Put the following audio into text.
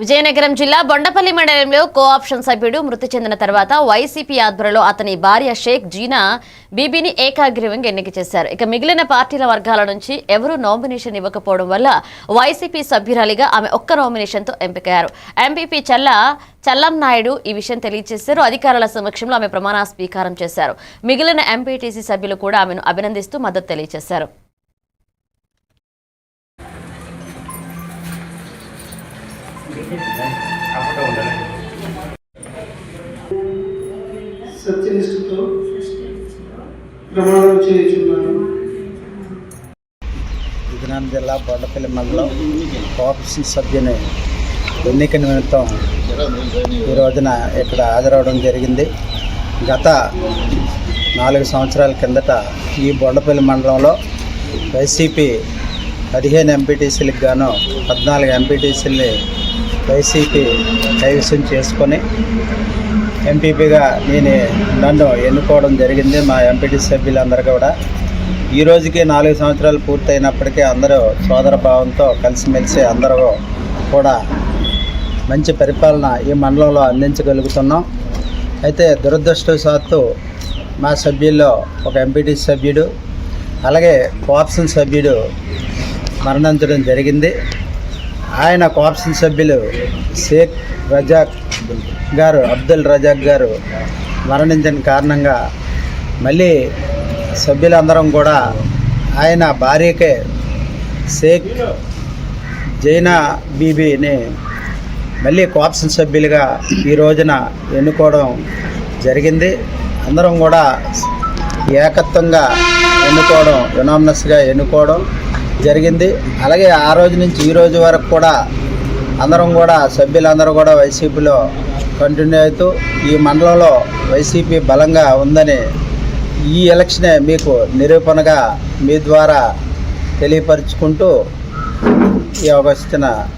విజయనగరం జిల్లా బొండపల్లి మండలంలో కోఆప్షన్ సభ్యుడు మృతి చెందిన తర్వాత వైసీపీ ఆధ్వర్యంలో అతని భార్య షేక్ జీనా బీబీని ఏకాగ్రీవంగా ఎన్నిక చేశారు. ఇక మిగిలిన పార్టీల వర్గాల నుంచి ఎవరూ నామినేషన్ ఇవ్వకపోవడం వల్ల వైసీపీ సభ్యురాలిగా ఆమె ఒక్క నామినేషన్తో ఎంపికయ్యారు. ఎంపీపీ చల్ల చల్లం నాయుడు ఈ విషయం తెలియజేశారు. అధికారుల సమక్షంలో ఆమె ప్రమాణ స్వీకారం చేశారు. మిగిలిన ఎంపీటీసీ సభ్యులు కూడా ఆమెను అభినందిస్తూ మద్దతు తెలియజేశారు. సత్యనిష్ఠతో ప్రమాణం చేయుచున్నాను. విజయనగరం జిల్లా బొండపల్లి మండలం కోఆపరేషన్ సభ్యుని ఎన్నిక నిమిత్తం ఈ రోజున ఇక్కడ హాజరవడం జరిగింది. గత నాలుగు సంవత్సరాల కిందట ఈ బొండపల్లి మండలంలో వైసీపీ పదిహేను ఎంపీటీసీలకు గాను పద్నాలుగు ఎంపీటీసీల్ని వైసీపీ కైవసం చేసుకొని ఎంపీపీగా నేను నన్ను ఎన్నుకోవడం జరిగింది మా ఎంపీటీ సభ్యులందరూ కూడా. ఈ రోజుకి నాలుగు సంవత్సరాలు పూర్తయినప్పటికీ అందరూ సోదర భావంతో కలిసిమెలిసి అందరూ కూడా మంచి పరిపాలన ఈ మండలంలో అందించగలుగుతున్నాం. అయితే దురదృష్టవశాత్తు మా సభ్యుల్లో ఒక ఎంపీటీ సభ్యుడు అలాగే కోఆప్షన్ సభ్యుడు మరణించడం జరిగింది. ఆయన కోఆప్షన్ సభ్యులు షేక్ రజాక్ గారు అబ్దుల్ రజాక్ గారు మరణించిన కారణంగా మళ్ళీ సభ్యులందరం కూడా ఆయన భార్యకే షేక్ జైనా బీబీని మళ్ళీ కోఆప్షన్ సభ్యులుగా ఈ రోజున ఎన్నుకోవడం జరిగింది. అందరం కూడా ఏకత్వంగా ఎన్నుకోవడం యునామినస్గా ఎన్నుకోవడం. జరిగింది. అలాగే ఆ రోజు నుంచి ఈ రోజు వరకు కూడా అందరం కూడా సభ్యులందరూ కూడా వైసీపీలో కంటిన్యూ అవుతూ ఈ మండలంలో వైసీపీ బలంగా ఉందని ఈ ఎలక్షనే మీకు నిరూపణగా మీ ద్వారా తెలియపరుచుకుంటూ ఈ అవకాశం